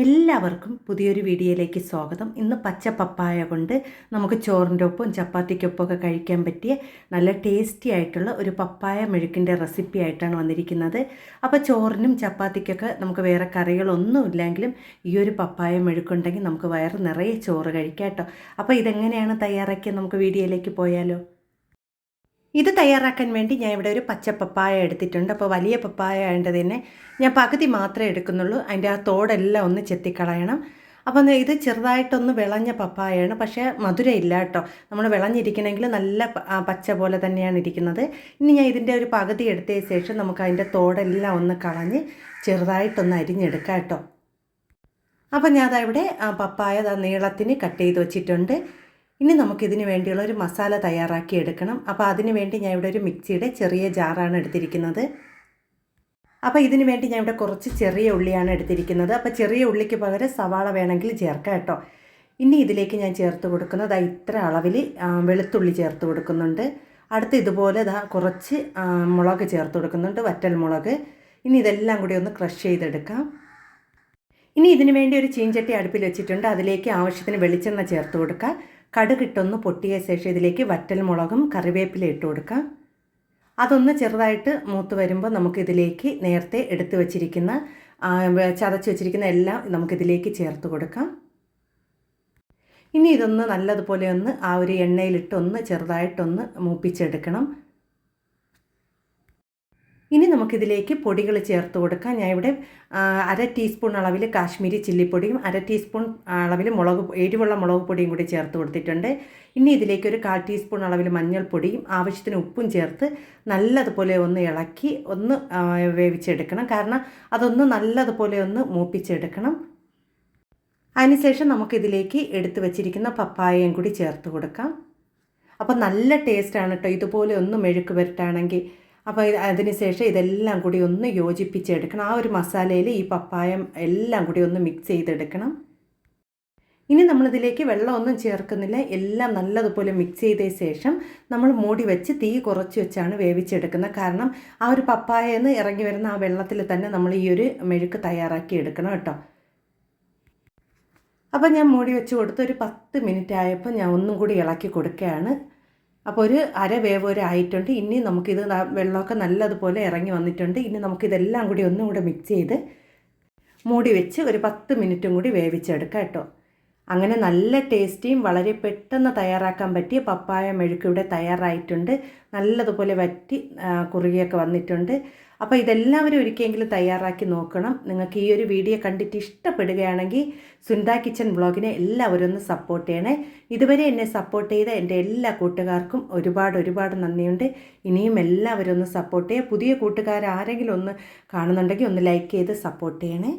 എല്ലാവർക്കും പുതിയൊരു വീഡിയോയിലേക്ക് സ്വാഗതം. ഇന്ന് പച്ച പപ്പായ കൊണ്ട് നമുക്ക് ചോറിന്റെ ഒപ്പം ചപ്പാത്തിക്കൊപ്പം ഒക്കെ കഴിക്കാൻ പറ്റിയ നല്ല ടേസ്റ്റി ആയിട്ടുള്ള ഒരു പപ്പായ മെഴുക്കിന്റെ റെസിപ്പി ആയിട്ടാണ് വന്നിരിക്കുന്നത്. അപ്പോൾ ചോറിനും ചപ്പാത്തിക്കൊക്കെ നമുക്ക് വേറെ കറികളൊന്നും ഇല്ലെങ്കിലും ഈ ഒരു പപ്പായ മെഴുക്കുണ്ടെങ്കിൽ നമുക്ക് വയറ് നിറയെ ചോറ് കഴിക്കാം കേട്ടോ അപ്പോൾ ഇതെങ്ങനെയാണ് തയ്യാറാക്കിയത്? നമുക്ക് വീഡിയോയിലേക്ക് പോയാലോ. ഇത് തയ്യാറാക്കാൻ വേണ്ടി ഞാൻ ഇവിടെ ഒരു പച്ച പപ്പായ എടുത്തിട്ടുണ്ട്. അപ്പോൾ വലിയ പപ്പായ ആയതുകൊണ്ട് തന്നെ ഞാൻ പകുതി മാത്രമേ എടുക്കുന്നുള്ളൂ. അതിന്റെ ആ തോടെല്ലാം ഒന്ന് ചെത്തിക്കളയണം. അപ്പം ഇത് ചെറുതായിട്ടൊന്ന് വിളഞ്ഞ പപ്പായയാണ്. പക്ഷേ മധുരമില്ല കേട്ടോ. നമ്മൾ വിളഞ്ഞിരിക്കണമെങ്കിൽ നല്ല പച്ച പോലെ തന്നെയാണ് ഇരിക്കുന്നത്. ഇനി ഞാൻ ഇതിന്റെ ഒരു പകുതി എടുത്തതിന് ശേഷം നമുക്ക് അതിന്റെ തോടെല്ലാം ഒന്ന് കളഞ്ഞ് ചെറുതായിട്ടൊന്ന് അരിഞ്ഞെടുക്കാം കേട്ടോ. അപ്പം ഞാൻ ഇവിടെ പപ്പായ നീളത്തിന് കട്ട് ചെയ്ത് വെച്ചിട്ടുണ്ട്. ഇനി നമുക്കിതിന് വേണ്ടിയുള്ള ഒരു മസാല തയ്യാറാക്കി എടുക്കണം. അപ്പോൾ അതിന് വേണ്ടി ഞാൻ ഇവിടെ ഒരു മിക്സിയുടെ ചെറിയ ജാറാണ് എടുത്തിരിക്കുന്നത്. അപ്പോൾ ഇതിന് വേണ്ടി ഞാൻ ഇവിടെ കുറച്ച് ചെറിയ ഉള്ളിയാണ് എടുത്തിരിക്കുന്നത്. അപ്പോൾ ചെറിയ ഉള്ളിക്ക് പകരം സവാള വേണമെങ്കിൽ ചേർക്കാം കേട്ടോ. ഇനി ഇതിലേക്ക് ഞാൻ ചേർത്ത് കൊടുക്കുന്നത് ഇത്ര അളവിൽ വെളുത്തുള്ളി ചേർത്ത് കൊടുക്കുന്നുണ്ട്. അടുത്ത് ഇതുപോലെ ഇതാ കുറച്ച് മുളക് ചേർത്ത് കൊടുക്കുന്നുണ്ട് വറ്റൽ മുളക്. ഇനി ഇതെല്ലാം കൂടി ഒന്ന് ക്രഷ് ചെയ്തെടുക്കാം. ഇനി ഇതിന് വേണ്ടി ഒരു ചീഞ്ചട്ടി അടുപ്പിൽ വെച്ചിട്ടുണ്ട്. അതിലേക്ക് ആവശ്യത്തിന് വെളിച്ചെണ്ണ ചേർത്ത് കൊടുക്കുക കടുകിട്ടൊന്ന് പൊട്ടിയ ശേഷം ഇതിലേക്ക് വറ്റൽ മുളകും കറിവേപ്പില ഇട്ട് കൊടുക്കാം. അതൊന്ന് ചെറുതായിട്ട് മൂത്ത് വരുമ്പോൾ നമുക്കിതിലേക്ക് നേരത്തെ എടുത്തു വച്ചിരിക്കുന്ന ചതച്ച് വെച്ചിരിക്കുന്ന എല്ലാം നമുക്കിതിലേക്ക് ചേർത്ത് കൊടുക്കാം. ഇനി ഇതൊന്ന് നല്ലതുപോലെ ഒന്ന് ആ ഒരു എണ്ണയിലിട്ടൊന്ന് ചെറുതായിട്ടൊന്ന് മൂപ്പിച്ചെടുക്കണം. ഇനി നമുക്കിതിലേക്ക് പൊടികൾ ചേർത്ത് കൊടുക്കാം. ഞാൻ ഇവിടെ അര ടീസ്പൂൺ അളവിൽ കാശ്മീരി ചില്ലിപ്പൊടിയും അര ടീസ്പൂൺ അളവിൽ മുളക് എരിവുള്ള മുളക് പൊടിയും കൂടി ചേർത്ത് കൊടുത്തിട്ടുണ്ട്. ഇനി ഇതിലേക്ക് ഒരു കാൽ ടീസ്പൂൺ അളവിൽ മഞ്ഞൾപ്പൊടിയും ആവശ്യത്തിന് ഉപ്പും ചേർത്ത് നല്ലതുപോലെ ഒന്ന് ഇളക്കി ഒന്ന് വേവിച്ചെടുക്കണം. കാരണം അതൊന്ന് നല്ലതുപോലെ ഒന്ന് മൂപ്പിച്ചെടുക്കണം. അതിനുശേഷം നമുക്കിതിലേക്ക് എടുത്തു വച്ചിരിക്കുന്ന പപ്പായയും കൂടി ചേർത്ത് കൊടുക്കാം. അപ്പോൾ നല്ല ടേസ്റ്റാണ് കേട്ടോ ഇതുപോലെ ഒന്ന് മെഴുക്ക് വരട്ടാണെങ്കിൽ അപ്പോൾ അതിന് ശേഷം ഇതെല്ലാം കൂടി ഒന്ന് യോജിപ്പിച്ചെടുക്കണം. ആ ഒരു മസാലയിൽ ഈ പപ്പായം എല്ലാം കൂടി ഒന്ന് മിക്സ് ചെയ്തെടുക്കണം. ഇനി നമ്മളിതിലേക്ക് വെള്ളമൊന്നും ചേർക്കുന്നില്ല. എല്ലാം നല്ലതുപോലെ മിക്സ് ചെയ്ത ശേഷം നമ്മൾ മൂടി വെച്ച് തീ കുറച്ച് വെച്ചാണ് വേവിച്ചെടുക്കുന്നത്. കാരണം ആ ഒരു പപ്പായെന്ന് ഇറങ്ങി വരുന്ന ആ വെള്ളത്തിൽ തന്നെ നമ്മൾ ഈ ഒരു മെഴുക്ക് തയ്യാറാക്കി എടുക്കണം കേട്ടോ. അപ്പോൾ ഞാൻ മൂടി വെച്ച് കൊടുത്ത് ഒരു പത്ത് മിനിറ്റ് ആയപ്പോൾ ഞാൻ ഒന്നും കൂടി ഇളക്കി കൊടുക്കുകയാണ്. അപ്പോൾ ഒരു അര വേവ് വരെ ആയിട്ടുണ്ട് ഇനി നമുക്കിത് വെള്ളമൊക്കെ നല്ലതുപോലെ ഇറങ്ങി വന്നിട്ടുണ്ട്. ഇനി നമുക്കിതെല്ലാം കൂടി ഒന്നും കൂടെ മിക്സ് ചെയ്ത് മൂടി വെച്ച് ഒരു പത്ത് മിനിറ്റും കൂടി വേവിച്ചെടുക്കാം കേട്ടോ. അങ്ങനെ നല്ല ടേസ്റ്റിയും വളരെ പെട്ടെന്ന് തയ്യാറാക്കാൻ പറ്റിയ പപ്പായ മെഴുക്ക് ഇവിടെ തയ്യാറായിട്ടുണ്ട്. നല്ലതുപോലെ വറ്റി കുറുകിയൊക്കെ വന്നിട്ടുണ്ട്. അപ്പോൾ ഇതെല്ലാവരും ഒരിക്കലെങ്കിലും തയ്യാറാക്കി നോക്കണം. നിങ്ങൾക്ക് ഈ ഒരു വീഡിയോ കണ്ടിട്ട് ഇഷ്ടപ്പെടുകയാണെങ്കിൽ സുന്ദ കിച്ചൻ ബ്ലോഗിനെ എല്ലാവരും ഒന്ന് സപ്പോർട്ട് ചെയ്യണേ. ഇതുവരെ എന്നെ സപ്പോർട്ട് ചെയ്ത എന്റെ എല്ലാ കൂട്ടുകാർക്കും ഒരുപാട് ഒരുപാട് നന്ദിയുണ്ട്. ഇനിയും എല്ലാവരും ഒന്ന് സപ്പോർട്ട് ചെയ്യുക. പുതിയ കൂട്ടുകാർ ആരെങ്കിലും ഒന്ന് കാണുന്നുണ്ടെങ്കിൽ ഒന്ന് ലൈക്ക് ചെയ്ത് സപ്പോർട്ട് ചെയ്യണേ.